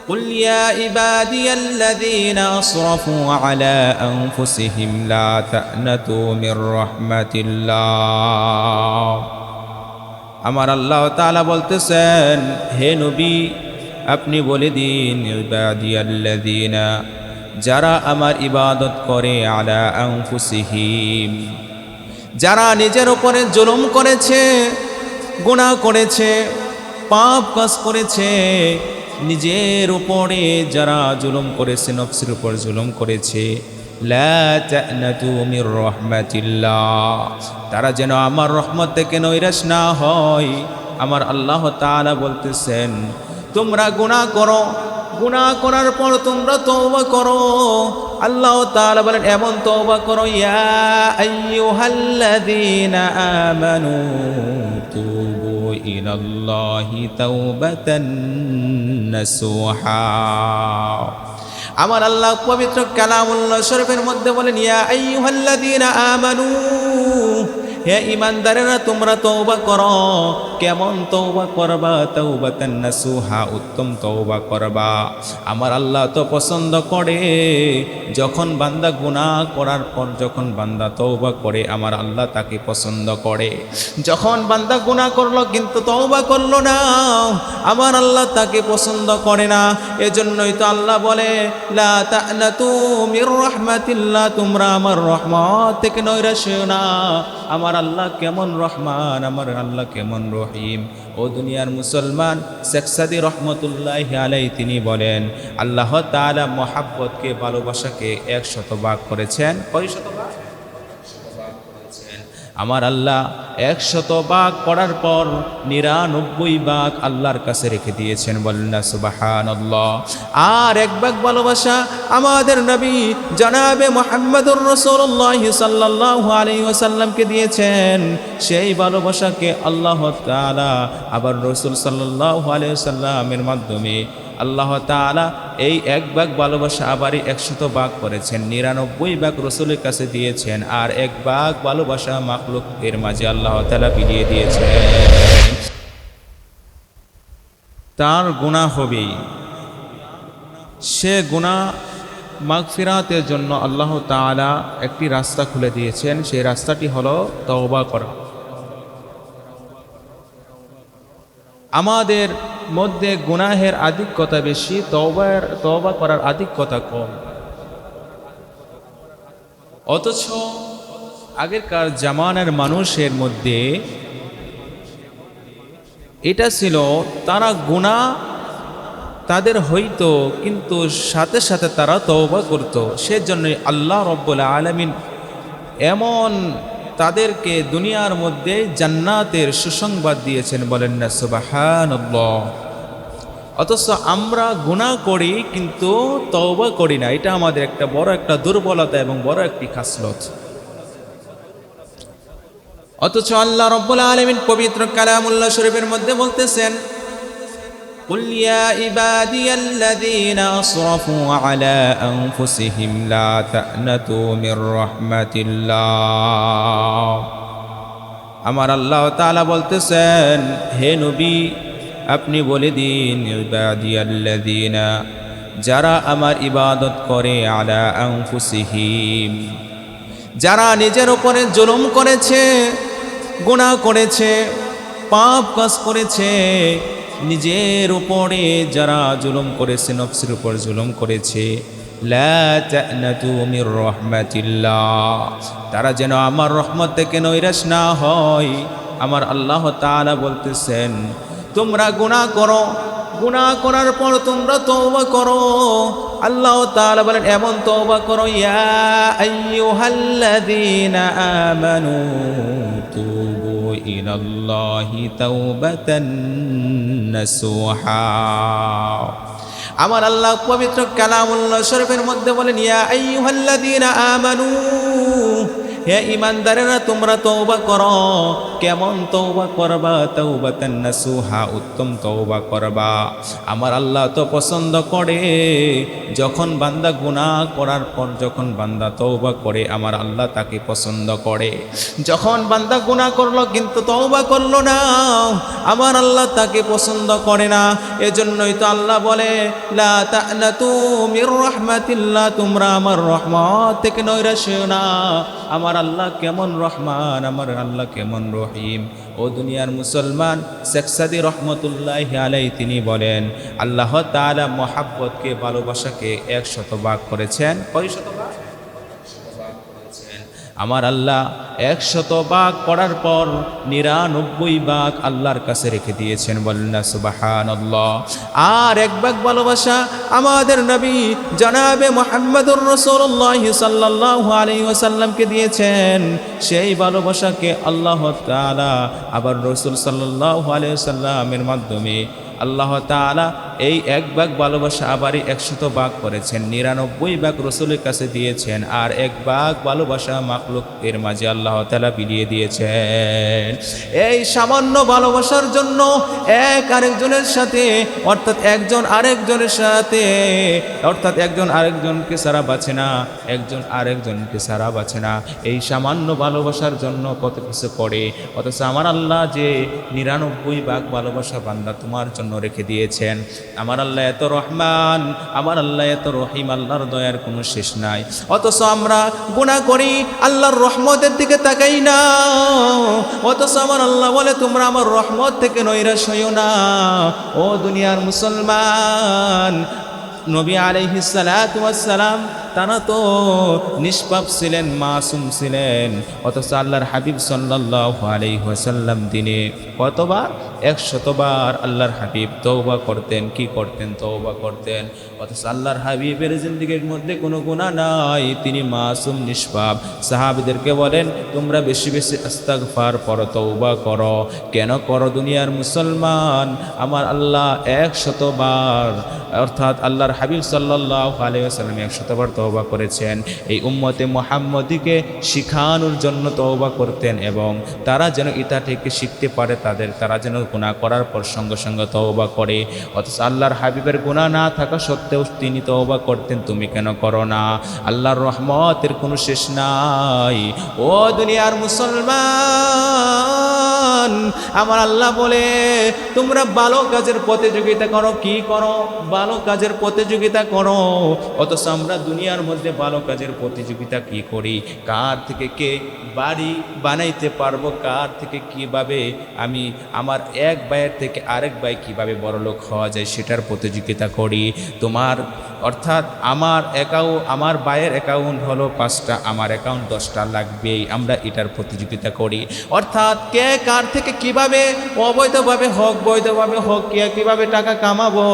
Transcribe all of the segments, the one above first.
قل يا عبادي الذين أسرفوا على أنفسهم لا تأنتوا من رحمة الله আমার আল্লাহ তাআলা বলতেছেন হে নবী আপনি বলে দিন ইবাদিয়াল্লাযীনা যারা আমার ইবাদত করে আলা আনফুসিহিম যারা নিজের উপরে জুলুম করেছে গুনাহ করেছে পাপ কাজ করেছে নিজের উপরে যারা জুলুম করেছে, নফসের উপর জুলুম করেছে তারা যেন আমার রহমত থেকে নৈরাশ না হয়। আমার আল্লাহ তালা বলতেছেন, তোমরা গুণা করো। গুণা করার পর তোমরা তো করো। আল্লাহ তাআলা বলেন, এমন তওবা করো, ইয়া আইয়ুহাল্লাযীনা আমানু তুবু ইলাল্লাহি তাওবাতান নাসুহা। আমার আল্লাহ পবিত্র কালামুল্লাহ শরীফের মধ্যে বলেন, ইয়া আইয়ুহাল্লাযীনা আমানু হে ইমানদারেরা, তোমরা তওবা করো। কেমন তওবা করবা? তওবাতান নাসুহা, উত্তম তওবা করবা। আমার আল্লাহ তো পছন্দ করে। যখন বান্দা গুনাহ করার পর যখন বান্দা তৌবা করে, আমার আল্লাহ তাকে পছন্দ করে। যখন বান্দা গুনাহ করল, কিন্তু তওবা করল না। আমার আল্লাহ তাকে পছন্দ করে না। এজন্যই তো আল্লাহ বলে, লা তা'নাতু মির রাহমাতিল্লাহ, তোমরা আমার রহমত থেকে নৈরাশ না। আমার আল্লাহ কেমন রহমান, আমার আল্লাহ কেমন রহিম। ও দুনিয়ার মুসলমান শেখসাদি রহমতুল্লাহ আলাই তিনি বলেন, আল্লাহ তালা মহাব্বতকে, ভালোবাসাকে এক শতভাগ করেছেন। কয় শতভাগ আমার আল্লাহ একশত বাঘ করার পর নিরানব্বই বাঘ আল্লাহর কাছে রেখে দিয়েছেন। বলেন সুবাহান আর এক বাঘ ভালোবাসা আমাদের নবী জানাবে মোহাম্মদুর রসুল্লাহ সাল্লাহ আলী ওসাল্লামকে দিয়েছেন। সেই ভালোবাসাকে আল্লাহ তালা আবার রসুল সাল্লাহ আলী সাল্লামের মাধ্যমে আল্লাহ তাআলা এই এক ভাগ ভালোবাসা আবারই একশত ভাগ করেছেন, নিরানব্বই ভাগ রসুলের কাছে দিয়েছেন আর এক ভাগ ভালোবাসা মাকলুক এর মাঝে আল্লাহ তাআলা বিলিয়ে দিয়েছেন। তার গুণা হবেই সে গুণা মাগফিরাতের জন্য আল্লাহ তাআলা একটি রাস্তা খুলে দিয়েছেন, সেই রাস্তাটি হলো তওবা করা। আমাদের মধ্যে গুনাহের আধিক্যতা বেশি, তওবার, তওবা করার আধিক্যতা কম। অথচ আগেরকার জামানের মানুষের মধ্যে এটা ছিল তারা গুণা তাদের হইতো, কিন্তু সাথে সাথে তারা তওবা করত। সেজন্যই আল্লাহ রব্বুল আলমিন এমন তাদেরকে দুনিয়ার মধ্যে জান্নাতের সুসংবাদ দিয়েছেন বলেন না সুবাহান অথচ আমরা গুণা করি কিন্তু তওবা করি না। এটা আমাদের একটা বড় একটা দুর্বলতা এবং বড় একটি খাসলত। অথচ আল্লাহ রব্বুল আলমিন পবিত্র কালামুল্লাহ শরীফের মধ্যে বলতেছেন قل يا عبادي الذين أسرفوا على أنفسهم لا تأنتوا من رحمة الله আমার আল্লাহ তাআলা বলতেছেন হে নবী আপনি বলে দিন ইবাদিয়াল্লাযীনা যারা আমার ইবাদত করে আলা আনফুসিহিম যারা নিজের উপরে জুলুম করেছে গুনাহ করেছে পাপ কাজ করেছে নিজের উপরে যারা জুলুম করেছে, নফসের উপর জুলুম করেছে তারা যেন আমার রহমত থেকে নৈরাশ না হয়। আমার আল্লাহ তালা বলতেছেন, তোমরা গুণা করো গুণা করার পর তোমরা তো করো। আল্লাহ তাআলা বলেন, এমন তওবা করো, ইয়া আইয়ুহাল্লাযীনা আমানু তুবু ইলাল্লাহি তাওবাতান নাসুহা। আমার আল্লাহ পবিত্র কালামুল্লাহ শরীফের মধ্যে বলেন, ইয়া আইয়ুহাল্লাযীনা আমানু হে ইমানদারেরা, তোমরা তওবা করো। কেমন তৌবা করবা? তৌবাতান নাসুহা, উত্তম তৌবা করবা। আমার আল্লাহ তো পছন্দ করে। যখন বান্দা গুনাহ করার পর যখন বান্দা তৌবা করে, আমার আল্লাহ তাকে পছন্দ করে। যখন বান্দা গুনাহ করল, কিন্তু তৌবা করল না। আমার আল্লাহ তাকে পছন্দ করে না। এজন্যই তো আল্লাহ বলে, লা তা'নাতু মির রাহমাতিল্লাহ, তোমরা আমার রহমত থেকে নৈরাশ না। আমার আল্লাহ কেমন রহমান, আমার আল্লাহ কেমন রহিম। ও দুনিয়ার মুসলমান শেখসাদি রহমতুল্লাহ আলাই তিনি বলেন, আল্লাহ তালা মহাব্বতকে, ভালোবাসাকে এক শতভাগ করেছেন। কয় শতভাগ আমার আল্লাহ একশত বাঘ করার পর নিরানব্বই বাঘ আল্লাহর কাছে রেখে দিয়েছেন। বলেন সুবাহান আর এক বাঘ ভালোবাসা আমাদের নবী জনাবে মোহাম্মদুর রসুল্লাহ সাল্লাহ আলী ওসাল্লামকে দিয়েছেন। সেই ভালোবাসাকে আল্লাহ তাআলা আবার রসুল সাল্লাহ আলিয়া সাল্লামের মাধ্যমে আল্লাহ তাআলা এই এক ভাগ ভালোবাসা আবারই একশত ভাগ করেছেন, নিরানব্বই ভাগ রসুলের কাছে দিয়েছেন আর এক ভাগ ভালোবাসা মাকলুক এর মাঝে আল্লাহ তালা বিলিয়ে দিয়েছেন। এই সামান্য ভালোবাসার জন্য এক আরেকজনের সাথে, অর্থাৎ একজন আরেকজনের সাথে, অর্থাৎ একজন আরেকজনকে সারা বাঁচে না, একজন আরেকজনকে সারা বাঁচে না। এই সামান্য ভালোবাসার জন্য কত কিছু করে, অথচ আমার আল্লাহ যে নিরানব্বই ভাগ ভালোবাসা বান্দা তোমার জন্য রেখে দিয়েছেন। আমার আল্লাহ এত রহমান, আমার আল্লাহ এত রহিম, আল্লাহর দয়ার কোনো শেষ নাই। অথচ আমরা গুণা করি, আল্লাহর রহমতের দিকে তাকাই না। অথচ আমার আল্লাহ বলে, তোমরা আমার রহমত থেকে নৈরাশ হইও না। ও দুনিয়ার মুসলমান, নবী আলহিসালাম তারা তো নিষ্পাপ ছিলেন, মাসুম ছিলেন। অথচ আল্লাহর হাবিব সাল্লাহ আলি হাসাল্লাম দিনে কতবার? একশতবার আল্লাহর হাবিব তৌবা করতেন, কি করতেন? তৌবা করতেন। অথচ আল্লাহর হাবিবের জিন্দিগির মধ্যে কোনো গুণা নাই, তিনি মাসুম, নিষ্পাপ। সাহাবিদেরকে বলেন, তোমরা বেশি বেশি আস্তাগফার পর তৌবা করো। কেন করো দুনিয়ার মুসলমান? আমার আল্লাহ একশতবার, অর্থাৎ আল্লাহর হাবিব সাল্লাহ আলিয়াল্লাম একশতবার তওবা করেছেন। এই উম্মতে মোহাম্মদীকে শিখানোর জন্য তওবা করতেন এবং তারা যেন ইতা থেকে শিখতে পারে, তাদের, তারা যেন গুণা করার পর সঙ্গে সঙ্গে তওবা করে। অথচ আল্লাহর হাবিবের গুণা না থাকা সত্ত্বেও তিনি তওবা করতেন। তুমি কেন করো না? আল্লাহর রহমতের কোনো শেষ নাই। ও দুনিয়ার মুসলমান! আমার আল্লাহ বলে, তোমরা ভালো কাজের প্রতিযোগিতা করো, কি করো? ভালো কাজের প্রতিযোগিতা করো। অথচ আমরা দুনিয়ার মধ্যে ভালো কাজের প্রতিযোগিতা কি করি? কার থেকে কে বাড়ি বানাইতে পারব? কার থেকে কীভাবে আমি আমার এক ভাইয়ের থেকে আরেক ভাই কীভাবে বড়লোক হওয়া যায় সেটার প্রতিযোগিতা করি। তোমার অর্থাৎ আমার অ্যাকাউন্ট আমার ভাইয়ের অ্যাকাউন্ট হলো পাঁচটা, আমার অ্যাকাউন্ট দশটা লাগবেই, আমরা এটার প্রতিযোগিতা করি। অর্থাৎ কে কার থেকে কীভাবে অবৈধভাবে হোক, বৈধভাবে হোক, কে কীভাবে টাকা কামাবো,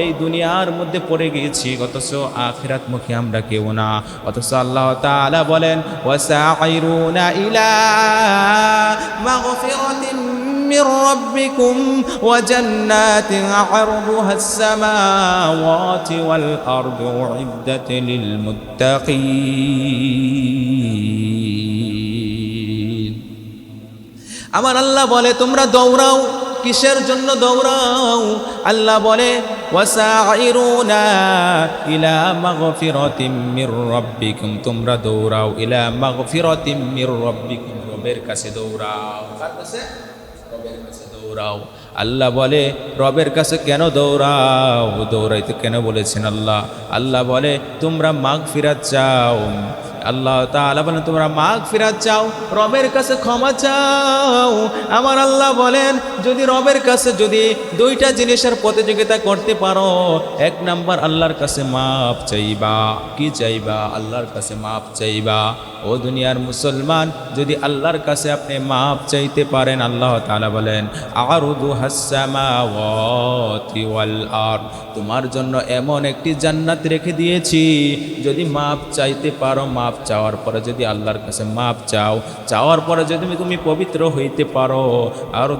এই দুনিয়ার মধ্যে পড়ে গিয়েছি, অথচ আখিরাতমুখী আমরা কেউ না। অথচ আল্লাহ তাআলা বলেন ওয়াসাইরুনা ইলা من ربكم وجنات عرضها السماوات والأرض أعدت للمتقين আমার আল্লাহ বলে তোমরা দৌড়াও কিসের জন্য দৌড়াও আল্লাহ বলে ওয়াসাইরুনা ইলা মাগফিরাতিম মির রাব্বিকুম তোমরা দৌড়াও ইলা মাগফিরাতিম মির রাব্বিকুম রবের কাছে দৌড়াও কার কাছে রবের কাছে দৌড়াও। আল্লাহ বলে, রবের কাছে কেন দৌড়াও? দৌড়াইতে কেন বলেছেন আল্লাহ? আল্লাহ বলে, তোমরা মাগ ফিরাত চাও। আল্লাহ তাআলা বলেন, তোমরা মাগ ফিরাত চাও, রবের কাছে ক্ষমা চাও। আমার আল্লাহ বলেন, যদি রবের কাছে যদি দুইটা জিনিসের প্রতিযোগিতা করতে পারো, এক নাম্বার আল্লাহর কাছে মাপ চাইবা। কি চাইবা? আল্লাহর কাছে মাপ চাইবা। ও দুনিয়ার মুসলমান, যদি আল্লাহর কাছে আপনি মাপ চাইতে পারেন, আল্লাহ তাআলা বলেন, আরুদু হাসামাওয়াতি ওয়াল আর তোমার জন্য এমন একটি জান্নাত রেখে দিয়েছি, যদি মাপ চাইতে পারো, মাপ মাপ চাওয়ার পরে যদি আল্লাহর কাছে মাপ চাও, চাওয়ার পরে যদি তুমি পবিত্র হইতে পারো আর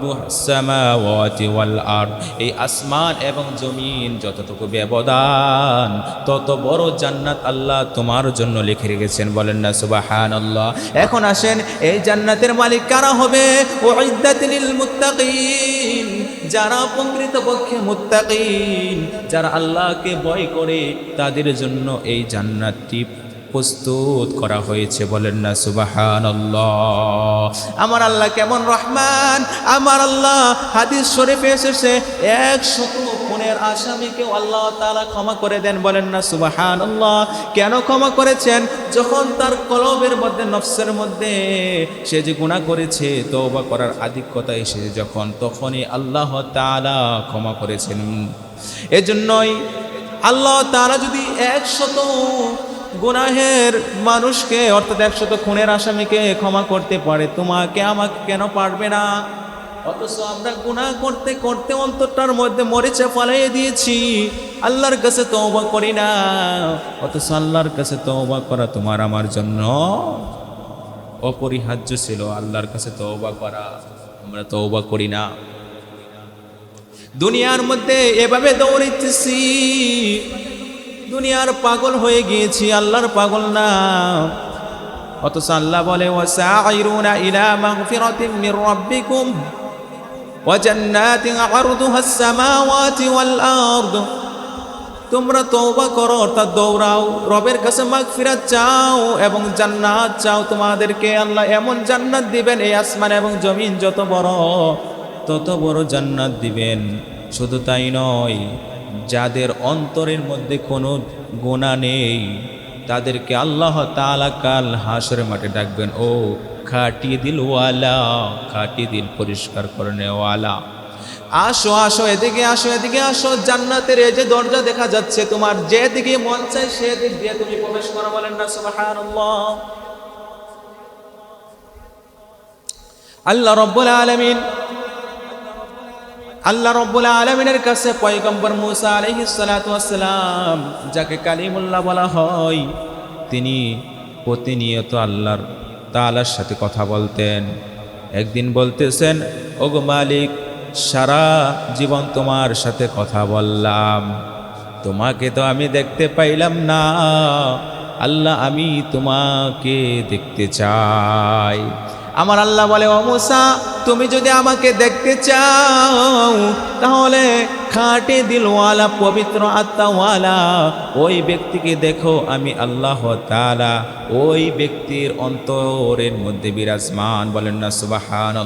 এই আসমান এবং জমিন যতটুকু ব্যবধান, তত বড় জান্নাত আল্লাহ তোমার জন্য লিখে রেখেছেন। বলেন না সুবাহান আল্লাহ এখন আসেন, এই জান্নাতের মালিক কারা হবে? যারা প্রকৃতপক্ষে মুত্তাকিন, যারা আল্লাহকে ভয় করে, তাদের জন্য এই জান্নাতটি প্রস্তুত করা হয়েছে। বলেন না সুবাহান আমার আল্লাহ কেমন রহমান? আমার আল্লাহ হাদিস শরীফে এসেছে, একশত খুনের আসামিকেও আল্লাহ তাআলা ক্ষমা করে দেন। বলেন না সুবাহান কেন ক্ষমা করেছেন? যখন তার কলবের মধ্যে, নফসের মধ্যে সে যে গুণা করেছে, তওবা করার আধিক্যতা এসেছে যখন, তখনই আল্লাহ তাআলা ক্ষমা করেছেন। এজন্যই আল্লাহ তাআলা যদি একশত গুনাহের মানুষকে, অর্থাৎ একশত খুনের আসামিকে ক্ষমা করতে পারে। তোমাকে আমাকে কেন পারবে না? অথচ আমরা গুনাহ করতে করতে অন্তরটার মধ্যে মরিচে ফলাইয়ে দিয়েছি। আল্লাহর কাছে তওবা করি না। অথচ আল্লাহর কাছে তওবা করা তোমার আমার জন্য অপরিহার্য ছিল। আল্লাহর কাছে তওবা করা আমরা তওবা করি না। দুনিয়ার মধ্যে এভাবে দৌড়িতেছি। দুনিয়ার পাগল হয়ে গিয়েছি, আল্লাহর পাগল না। অথচ আল্লাহ বলে ওয়াসাইরুনা ইলা মাগফিরাতিন মির রাব্বিকুম ওয়া জান্নাতিন আরদুহা আস-সামাওয়াতি ওয়াল আরদ। তোমরা তওবা করো, অর্থাৎ দৌড়াও, রবের কাছে মাগফিরাত চাও এবং জান্নাত চাও। তোমাদেরকে আল্লাহ এমন জান্নাত দিবেন, এই আসমান এবং জমিন যত বড়, তত বড় জান্নাত দিবেন। শুধু তাই নয় যাদের অন্তরের মধ্যে কোনো গোনা নেই, তাদেরকে আল্লাহ তালা কাল হাসর মাঠে ডাকবেন, ও খাটি দিলওয়ালা, খাটি দিল পরিষ্কার করে নেওয়ালা। আসো আসো, এদিকে আসো এদিকে আসো, জান্নাতের এই যে দরজা দেখা যাচ্ছে তোমার যে দিকে মন চাই সে দিক দিয়ে তুমি প্রবেশ করো বলেন না, সুবহানাল্লাহ। আল্লাহ রব্বুল আলামিন আল্লাহ রব্বুল আলমিনের কাছে পয়গম্বর মুসা আলহিসালাম যাকে কালিমুল্লাহ বলা হয়, তিনি প্রতিনিয়ত আল্লাহর তালার সাথে কথা বলতেন। একদিন বলতেছেন, ওগো মালিক, সারা জীবন তোমার সাথে কথা বললাম। তোমাকে তো আমি দেখতে পাইলাম না। আল্লাহ আমি তোমাকে দেখতে চাই। আমার আল্লাহ বলে ও মুসা তুমি যদি আমাকে দেখতে চাও তাহলে খাটে দিলওয়ালা, পবিত্র আত্মাওয়ালা, ওই ব্যক্তিকে দেখো আমি আল্লাহ তালা ওই ব্যক্তির অন্তরের মধ্যে বিরাজমান, বলেন না সুবাহান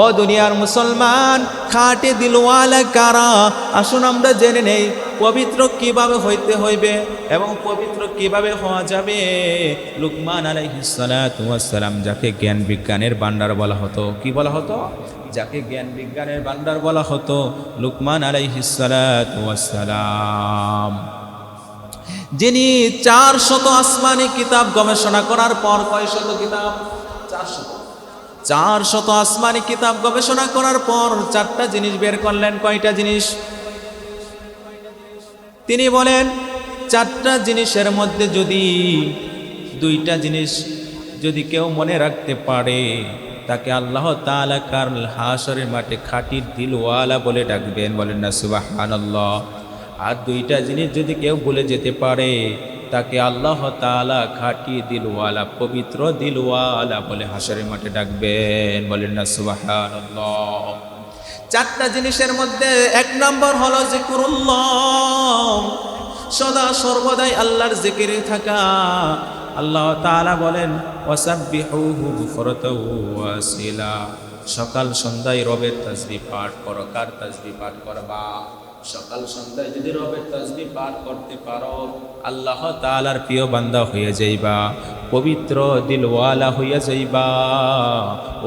ও দুনিয়ার মুসলমান, খাটে দিলওয়ালা কারা? আসুন আমরা জেনে নেই, পবিত্র কীভাবে হইতে হইবে এবং পবিত্র কীভাবে হওয়া যাবে? লুকমান আলাইহিসালাম যাকে জ্ঞান বিজ্ঞানের ভান্ডার বলা হতো, কি বলা হতো? যাকে জ্ঞান বিজ্ঞানের ভান্ডার বলা হতো, লুকমান আলাইহিসালাম যিনি চার শত আসমানি কিতাব গবেষণা করার পর কয় শত কিতাব? চার শত চার শত আসমানি কিতাব গবেষণা করার পর চারটা জিনিস বের করলেন, কয়টা জিনিস? তিনি বলেন, চারটা জিনিসের মধ্যে যদি, দুইটা জিনিস যদি কেউ মনে রাখতে পারে তাকে আল্লাহ তাআলা কার হাসরের মাঠে খাটির দিলওয়ালা বলে ডাকবেন। বলেন না, সুবহানাল্লাহ। আর দুইটা জিনিস যদি কেউ ভুলে যেতে পারে, তাকে আল্লাহ তালা খাটি দিলওয়ালা, পবিত্র দিলওয়ালা বলে হাসরের মাঠে ডাকবেন। বলেন না, সুবহানাল্লাহ। চারটা জিনিসের মধ্যে এক নম্বর হলো জিকুরুল্লাহ। সদা সর্বদাই আল্লাহর জিকিরে থাকা। আল্লাহ তালা বলেন সকাল সন্ধ্যায় রবের তাজবি পাঠ করো। কার তাজবি পাঠ করবা? সকাল সন্ধ্যায় যদি রবের তাজবি পাঠ করতে পারো, আল্লাহ তালার প্রিয় বান্দা হয়ে যাইবা। পবিত্র দিলওয়ালা হইয়া যাইবা।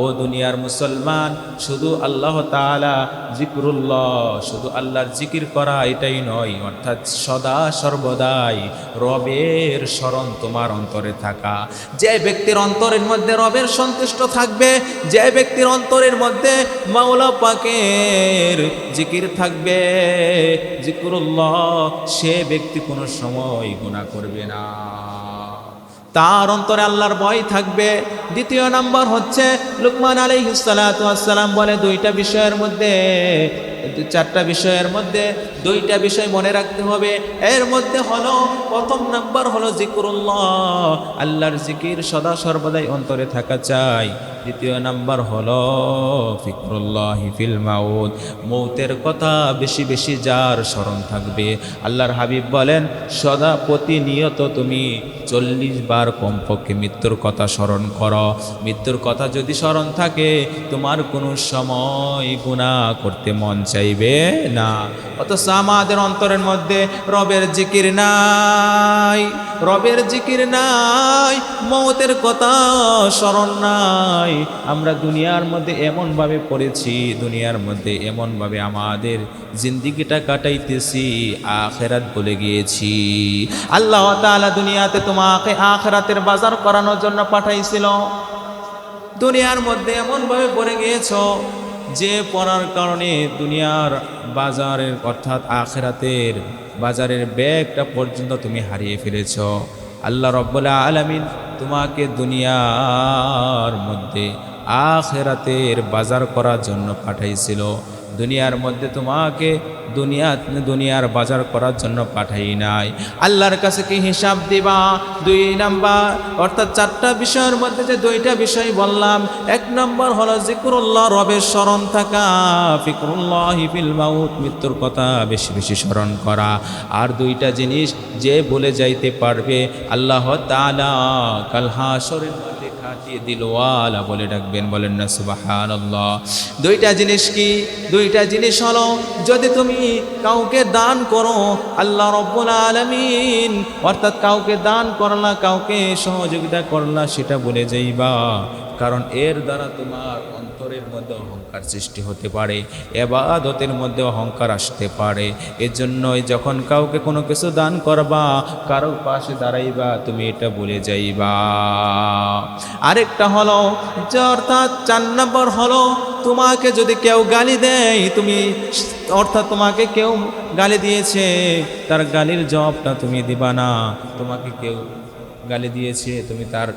ও দুনিয়ার মুসলমান, শুধু আল্লাহ তাআলা জিকরুল্লাহ, শুধু আল্লাহর জিকির করা এটাই নয়, অর্থাৎ সদা সর্বদাই রবের স্মরণ তোমার অন্তরে থাকা। যে ব্যক্তির অন্তরের মধ্যে রবের সন্তুষ্ট থাকবে, যে ব্যক্তির অন্তরের মধ্যে মাওলা পাকের জিকির থাকবে, জিকরুল্লাহ, সে ব্যক্তি কোনো সময় গুণা করবে না। তার অন্তরে আল্লাহর ভয় থাকবে। দ্বিতীয় নাম্বার হচ্ছে, লুকমান আলী সালাম বলে দুইটা বিষয়ের মধ্যে, চারটা বিষয়ের মধ্যে দুইটা বিষয় মনে রাখতে হবে। এর মধ্যে হলো, প্রথম নাম্বার হলো জিকুরুল্লাহ, আল্লাহর জিকির সদা সর্বদাই অন্তরে থাকা চাই। দ্বিতীয় নাম্বার হলো, ফিকরুল্লাহ ফিল মাউদ মৌতের কথা বেশি বেশি যার স্মরণ থাকবে। আল্লাহর হাবিব বলেন, সদা প্রতিনিয়ত তুমি চল্লিশ বার কমপক্ষে মৃত্যুর কথা স্মরণ কর। মৃত্যুর কথা যদি স্মরণ থাকে, তোমার কোনো সময় গুণা করতে মন চাইবে না। অথচ আমাদের অন্তরের মধ্যে রবের জিকির নাই, রবের জিকির নাই, মৌতের কথা স্মরণ নাই। আমরা দুনিয়ার মধ্যে এমনভাবে পড়েছি, দুনিয়ার মধ্যে এমনভাবে আমাদের জিন্দিগিটা কাটাইতেছি, আখেরাত বলে গিয়েছি। আল্লাহ তাআলা দুনিয়াতে তোমাকে আখেরাতের বাজার করানোর জন্য পাঠাইছিল। দুনিয়ার মধ্যে এমনভাবে পড়ে গিয়েছ যে পড়ার কারণে দুনিয়ার বাজারের অর্থাৎ আখেরাতের বাজারের ব্যাগটা পর্যন্ত তুমি হারিয়ে ফেলেছ। আল্লাহ রব্বুল্লা আলমিন তোমাকে দুনিয়ার মধ্যে আখেরাতের বাজার করার জন্য পাঠাইছিল। দুনিয়ার মধ্যে তোমাকে দুনিয়া দুনিয়ার বাজার করার জন্য পাঠাই নাই। আল্লাহর কাছে কি হিসাব দিবা? দুই নাম্বার, অর্থাৎ চারটা বিষয়ের মধ্যে যে দুইটা বিষয় বললাম, এক নম্বর হলো জিকুরুল্লাহ, রবের স্মরণ থাকা, ফিকরুল্লাহ হিফিল মাউত, মৃত্যুর কথা বেশি বেশি স্মরণ করা। আর দুইটা জিনিস যে বলে যাইতে পারবে, আল্লাহ তালা কাল খাটিয়ে দিলওয়ালা বলে ডাকবেন, বলেন না সুবাহান দুইটা জিনিস কি? দুইটা জিনিস হলো, যদি তুমি কাউকে দান করো, আল্লাহ রব্বুল আলমিন, অর্থাৎ কাউকে দান করলা কাউকে সহযোগিতা করলা সেটা বলে যাইবা। কারণ এর দ্বারা তোমার অন্তরের মধ্যে অহংকার সৃষ্টি হতে পারে, এবাদতের মধ্যে অহংকার আসতে পারে। এর জন্যই যখন কাউকে কোনো কিছু দান করবা, কারও পাশে দাঁড়াইবা, তুমি এটা বলে যাইবা। আরেকটা হলো অর্থাৎ চার নম্বর হলো, তোমাকে যদি কেউ গালি দেয়, তুমি অর্থাৎ তোমাকে কেউ গালি দিয়েছে, তার গালির জবাবটা তুমি দিবা না। তোমাকে কেউ গালি দিয়েছে, তুমি তার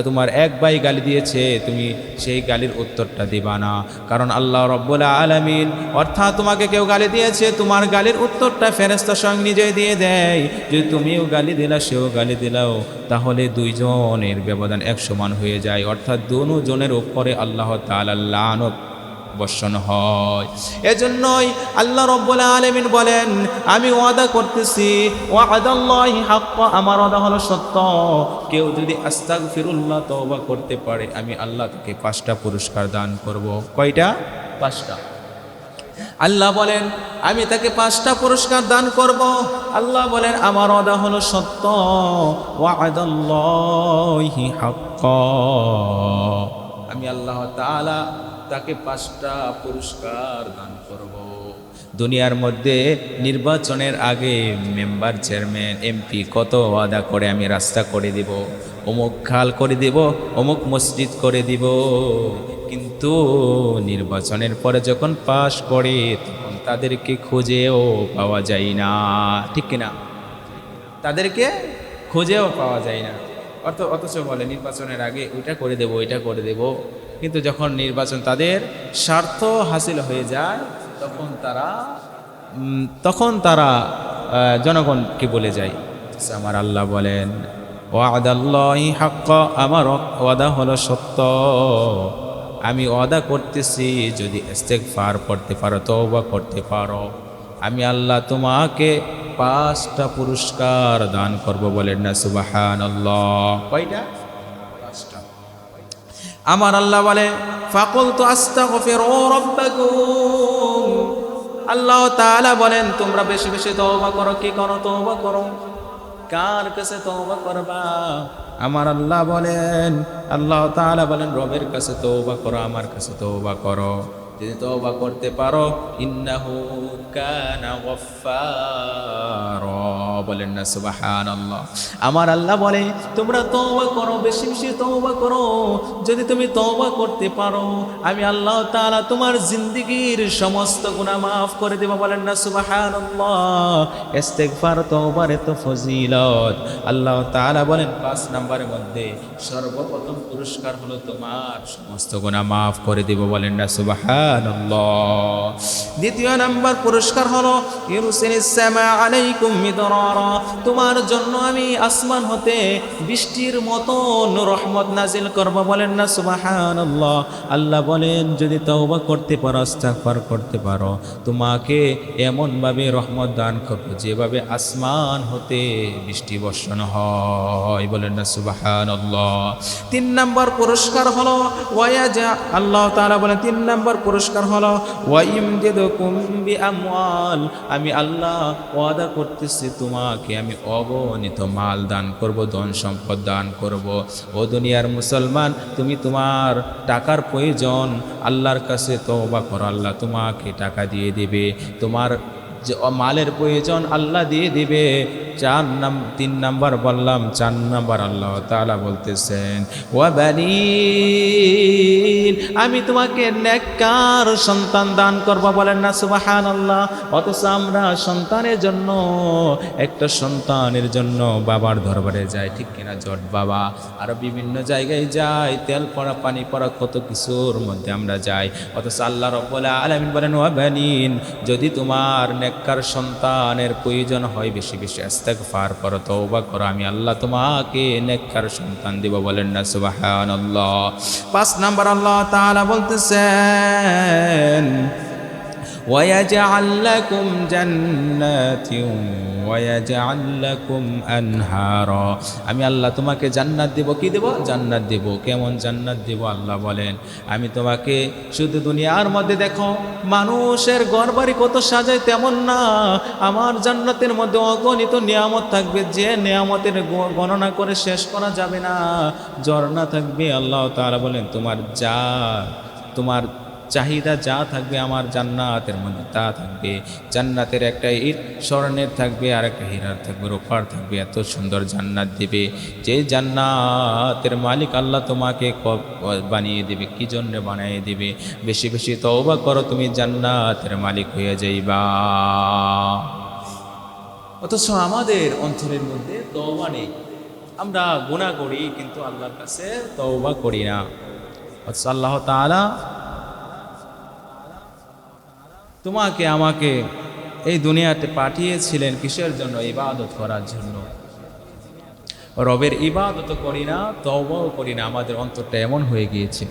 তোমার এক ভাই গালি দিয়েছে, তুমি সেই গালির উত্তরটা দিবা না। কারণ আল্লাহ রব্বুল আলমিন, অর্থাৎ তোমাকে কেউ গালি দিয়েছে, তোমার গালির উত্তরটা ফেরেস্তার সঙ্গে নিজে দিয়ে দেয়। যদি তুমিও গালি দিলা, সেও গালি দিলাও। তাহলে দুইজনের ব্যবধান এক সমান হয়ে যায়। অর্থাৎ দুজনের উপরে আল্লাহ তাল্লাহ বর্ষণ হয়। এজন্যই আল্লাহ রব্বুল আলমিন বলেন, আমি ওয়াদা করতেছি, ওয়াদাল্লাহি হাক্ক, আমার ওয়াদা হলো সত্য। কেউ যদি আস্তাক ফিরুল্লাহ তওবা করতে পারে, আমি আল্লাহ তাকে পাঁচটা পুরস্কার দান করব। কয়টা? পাঁচটা। আল্লাহ বলেন, আমি তাকে পাঁচটা পুরস্কার দান করব। আল্লাহ বলেন, আমার ওয়াদা হলো সত্য। ওয়াদাল্লাহি হাক্ক। আমি আল্লাহ তাআলা তাকে পাঁচটা পুরস্কার দান করব। দুনিয়ার মধ্যে নির্বাচনের আগে মেম্বার চেয়ারম্যান, এমপি কত ওয়াদা করে আমি রাস্তা করে দিব, অমুক খাল করে দিব, অমুক মসজিদ করে দিব। কিন্তু নির্বাচনের পরে যখন পাশ করে তখন তাদেরকে খুঁজেও পাওয়া যায় না। ঠিক কিনা? তাদেরকে খুঁজেও পাওয়া যায় না। অর্থ অথচ বলে নির্বাচনের আগে ওইটা করে দেব, ওইটা করে দেব। কিন্তু যখন নির্বাচন তাদের স্বার্থ হাসিল হয়ে যায়, তখন তারা তখন তারা জনগণকে বলে যায়। আমার আল্লাহ বলেন, ওয়াদাল্লাহি হাক্ক আমার ওয়াদা হলো সত্য। আমি ওয়াদা করতেছি, যদি ইস্তেগফার করতে পারো, তওবা করতে পারো। আমি আল্লাহ তোমাকে পাঁচটা পুরস্কার দান করব বলেন না সুবাহান কয়টা? আমার আল্লাহ বলে ফাকুল তো আস্তা গফির ও আল্লাহ তাআলা বলেন, তোমরা বেশি বেশি তওবা করো। কি করো? তওবা করো। কার কাছে তওবা করবা? আমার আল্লাহ বলেন, আল্লাহ তাআলা বলেন, রবের কাছে তওবা করো, আমার কাছে তওবা করো। যদি তওবা করতে পারো, ইন্নাহু কানা বলেন না, সুবহানাল্লাহ। আমার আল্লাহ বলে, তোমরা তওবা করো, বেশি বেশি তওবা করো। যদি তুমি তওবা করতে পারো, আমি আল্লাহ তাআলা তোমার জিন্দেগীর সমস্ত গুনাহ মাফ করে দেব। বলেন না, সুবহানাল্লাহ। ইস্তেগফার তওবার এত ফজিলত। আল্লাহ তাআলা বলেন, পাঁচ নম্বরের মধ্যে সর্বপ্রথম পুরস্কার হলো তোমার সমস্ত গুনাহ মাফ করে দেব বলেন না, সুবহানাল্লাহ। দ্বিতীয় নাম্বার পুরস্কার হলো আলাইকুম তোমার জন্য আমি আসমান হতে বৃষ্টির মতন রহমত নাজিল করব বলেন না, সুবহানাল্লাহ। আল্লাহ বলেন, যদি তওবা করতে পারো ইস্তেগফার করতে পারো, তোমাকে এমনভাবে রহমত দান করব যেভাবে আসমান হতে বৃষ্টি বর্ষণ হয় বলেন না, সুবহানাল্লাহ। তিন নম্বর পুরস্কার হলো ওয়াজা আল্লাহ তাআলা বলেন, তিন নম্বর পুরস্কার হলো, ওয়াইমদিদুকুম বিআমওয়াল, আমি আল্লাহ ওয়াদা করতেছি তোমাকে, আমি অগণিত মাল দান করব, ধন সম্পদ দান করব। ও দুনিয়ার মুসলমান, তুমি তোমার টাকার প্রয়োজন, আল্লাহর কাছে তওবা করো, আল্লাহ তোমাকে টাকা দিয়ে দেবে, তোমার যে মালের প্রয়োজন, আল্লাহ দিয়ে দিবে। চার নাম, তিন নাম্বার বললাম, চার নাম্বার আল্লাহ তাআলা বলতেছেন ও ওয়াবানিন আমি তোমাকে নেককার সন্তান দান করব। বলেন না সুবাহান আল্লাহ অথচ আমরা সন্তানের জন্য, একটা সন্তানের জন্য বাবার দরবারে যাই, ঠিক কিনা জট বাবা? আরও বিভিন্ন জায়গায় যাই, তেল পড়া, পানি পড়া, কত কিছুর মধ্যে আমরা যাই। অথচ আল্লাহ রব্বুল আলামিন বলেন ও ওয়াবানিন যদি তোমার নেককার সন্তানের প্রয়োজন হয়, বেশি বেশি ইস্তেগফার করো তৌবা করো। আমি আল্লাহ তোমাকে নেককার সন্তান দিব বলেন না, সুবহানাল্লাহ। পাঁচ নাম্বার আল্লাহ তাআলা বলতেছেন ويجعل لكم جنات ويجعل لكم أنهارا আমি আল্লাহ তোমাকে জান্নাত দেব কি দেব জান্নাত দেব কেমন জান্নাত দেব আল্লাহ বলেন আমি তোমাকে শুধু দুনিয়ার মধ্যে দেখো মানুষের ঘরবাড়ি কত সাজায় তেমন না আমার জান্নাতের মধ্যে অগণিত নিয়ামত থাকবে যে নিয়ামতের গ- গণনা করে শেষ করা যাবে না ঝর্ণা থাকবে আল্লাহ তাআলা বলেন তোমার যা তোমার চাহিদা যা থাকবে আমার জান্নাতের মধ্যে তা থাকবে। জান্নাতের একটা ইট স্বর্ণের থাকবে আর একটা হীরার থাকবে, রূপার থাকবে। এত সুন্দর জান্নাত দেবে। যে জান্নাতের মালিক আল্লাহ তোমাকে বানিয়ে দেবে, কি জন্য বানিয়ে দেবে? বেশি বেশি তওবা করো, তুমি জান্নাতের মালিক হয়ে যাইবা। অথচ আমাদের অঞ্চলের মধ্যে তওবা নেই। আমরা গুণা করি, কিন্তু আল্লাহর কাছে তওবা করি না। অথচ আল্লাহ তাআলা তোমাকে আমাকে এই দুনিয়াতে পাঠিয়েছিলেন কিসের জন্য? ইবাদত করার জন্য। রবের ইবাদত করি না, তওবাও করি না, আমাদের অন্তরটা এমন হয়ে গিয়েছে।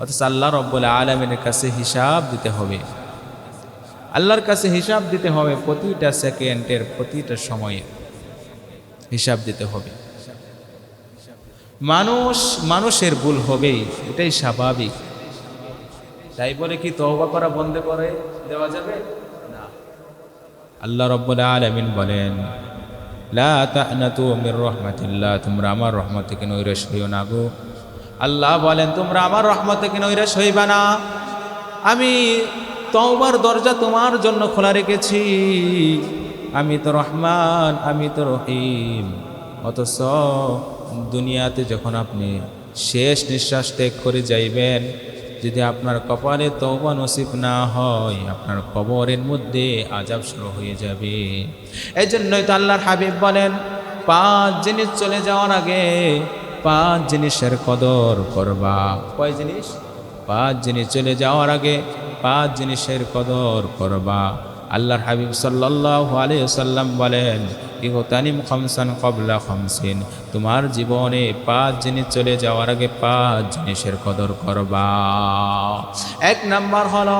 অথচ আল্লাহ রব্বুল আলমের কাছে হিসাব দিতে হবে। আল্লাহর কাছে হিসাব দিতে হবে প্রতিটা সেকেন্ডের, প্রতিটা সময়ে। হিসাব দিতে হবে। মানুষ, মানুষের ভুল হবেই, এটাই স্বাভাবিক। তাই বলে কি তওবা করা বন্ধ করে দেওয়া যাবে? না। আল্লাহ রব্বুল আলামিন বলেন তোমরা আমার থেকে না গো। আল্লাহ বলেন, তোমরা আমার থেকে হইবা না। আমি তওবার দরজা তোমার জন্য খোলা রেখেছি। আমি তো রহমান, আমি তো রহিম। অথচ দুনিয়াতে যখন আপনি শেষ নিঃশ্বাস ত্যাগ করে যাইবেন যদি আপনার কপালে তওবা নসিব না হয়, আপনার কবরের মধ্যে আজাব শুরু হয়ে যাবে। এই জন্যই তো আল্লাহর হাবিব বলেন, পাঁচ জিনিস চলে যাওয়ার আগে পাঁচ জিনিসের কদর করবা। কয় জিনিস? পাঁচ জিনিস চলে যাওয়ার আগে পাঁচ জিনিসের কদর করবা। আল্লাহর হাবিব সাল্লাল্লাহু আলাইহি সাল্লাম বলেন ইহতানিম খমসান কবলা খামসিন। তোমার জীবনে পাঁচ জিনিস চলে যাওয়ার আগে পাঁচ জিনিসের কদর করবা। এক নাম্বার হলো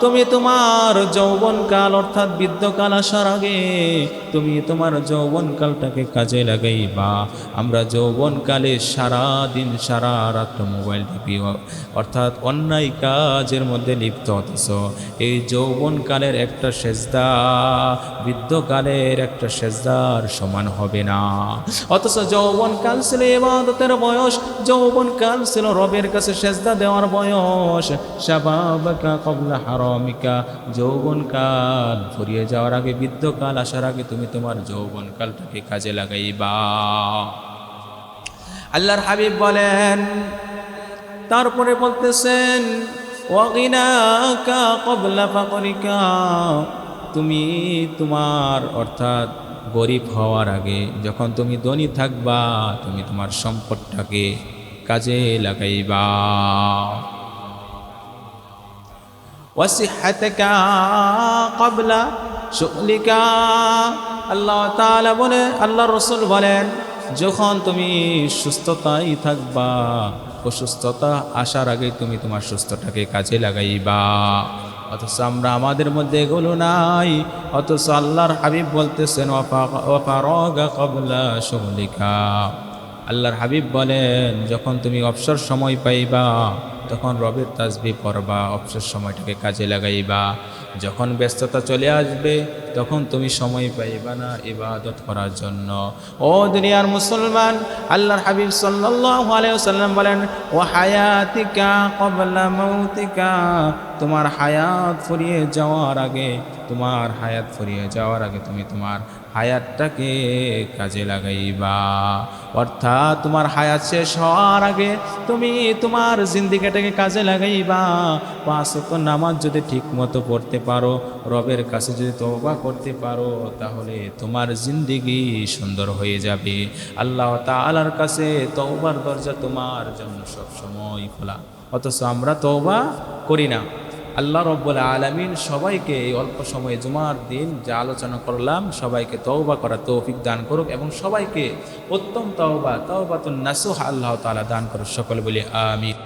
তুমি তোমার যৌবনকাল অর্থাৎ বৃদ্ধকাল আসার আগে তুমি তোমার যৌবনকালটাকে কাজে লাগাইবা। আমরা যৌবনকালে সারা দিন সারা রাত্র মোবাইল টিপি, অর্থাৎ অন্যায় কাজের মধ্যে লিপ্ত, অথচ এই যৌবনকালের একটা সেজদা, বৃদ্ধকালের একটা সেজদার সমান হবে না। অথচ যৌবনকাল ছিল ইবাদতের বয়স যৌবনকাল ছিল রবের কাছে সেজদা দেওয়ার বয়স। শাবাবাকা কবলা হারামিকা যৌবনকাল ফুরিয়ে যাওয়ার আগে, বৃদ্ধকাল আসার আগে তুমি তোমার যৌবনকালটাকে কাজে লাগাইবা। আল্লাহর হাবিব বলেন, তারপরে বলতেছেন ওয়াগিনাকা কবলা ফাকরিকা। তুমি তোমার, অর্থাৎ গরিব হওয়ার আগে যখন তুমি ধনী থাকবা, তুমি তোমার সম্পদটাকে কাজে লাগাইবা। ওয়াসিহাতাকা ক্বাবলা শুগলিকা আল্লাহ তাআলা বলে আল্লাহ রসুল বলেন, যখন তুমি সুস্থতাই থাকবা, অসুস্থতা আসার আগে তুমি তোমার সুস্থটাকে কাজে লাগাইবা। অথচ আমরা আমাদের মধ্যে এগুলো নাই। অথচ আল্লাহর হাবিব বলতেছেন আল্লাহর হাবিব বলেন, যখন তুমি অবসর সময় পাইবা তখন রবের তাজবি পড়বা অবসর সময়টাকে কাজে লাগাইবা। যখন ব্যস্ততা চলে আসবে, তখন তুমি সময় পাইবা না ইবাদত করার জন্য। ও দুনিয়ার মুসলমান, আল্লাহর হাবিব ওয়াসাল্লাম বলেন ও হায়াতিকা কবলা মৌতিকা তোমার হায়াত ফুরিয়ে যাওয়ার আগে, তোমার হায়াত ফুরিয়ে যাওয়ার আগে তুমি তোমার হায়াতটাকে কাজে লাগাইবা। অর্থাৎ তোমার হায়াত শেষ হওয়ার আগে তুমি তোমার জিন্দিগিটাকে কাজে লাগাইবা। পাঁচ নামাজ যদি ঠিক মতো পড়তে পারো, রবের কাছে যদি তওবা করতে পারো, তাহলে তোমার জিন্দিগি সুন্দর হয়ে যাবে। আল্লাহ তাআলার কাছে তওবার দরজা তোমার জন্য সবসময় খোলা। অথচ আমরা তওবা করি না। আল্লাহ রব্বুল আলমিন সবাইকে এই অল্প সময়ে জুমার দিন যা আলোচনা করলাম, সবাইকে তওবা করা তৌফিক দান করুক এবং সবাইকে উত্তম তওবা, তওবাতুন নাসুহ আল্লাহ তালা দান করুক। সকল বলে আমি